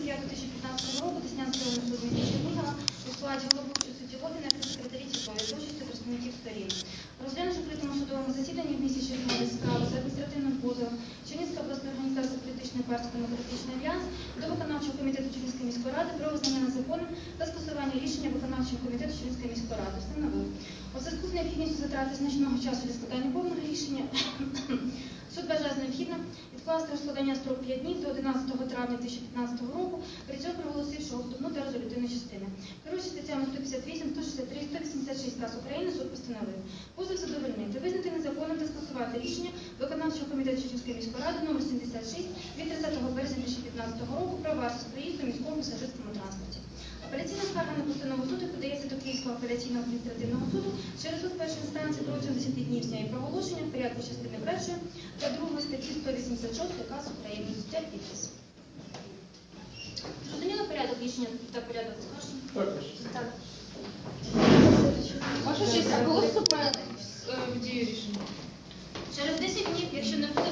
6.05.2015 року Деснянський районний суд міста Чернігова у складі головуючого судді Логіна та секретарі за участю представників сторін. Розглянувши в відкритому судовому засіданні в місті Чернігові справу за адміністративним позовом Чернігівська обласна організація політичної партії демократичний альянс до виконавчого комітету Чернігівської міської ради про визнання незаконним та скасування рішення виконавчого комітету Чернігівської міської ради. Встановив. У зв'язку з необхідністю затрати значного часу для складання повного рішення суд вважає за необхідно відкласти розкладання строк 5 днів до 11 травня 2015 року, при цьому проголосивши основну та резолютивну частини. Керуючи статтями 158, 163, 186 КАС України, суд постановив позов задовольнити, визнати незаконним та скасувати рішення виконавчого комітету Чернігівської міської ради номер 76 від 30 березня 2015 року про вартість проїзду в міському пасажирському транспорті. Апеляційна скарга на постанову суду подається до Київського апеляційного адміністративного суду через суд першої інстанції протягом 10 днів з дня її проголошення в порядку частини першої та другої підписом за жовтий указ України взяття підпис. Зрозуміло порядок рішення та порядок скажу? Так. Ваша честь, а коли вступає в дію рішення? Через 10 днів, якщо не буде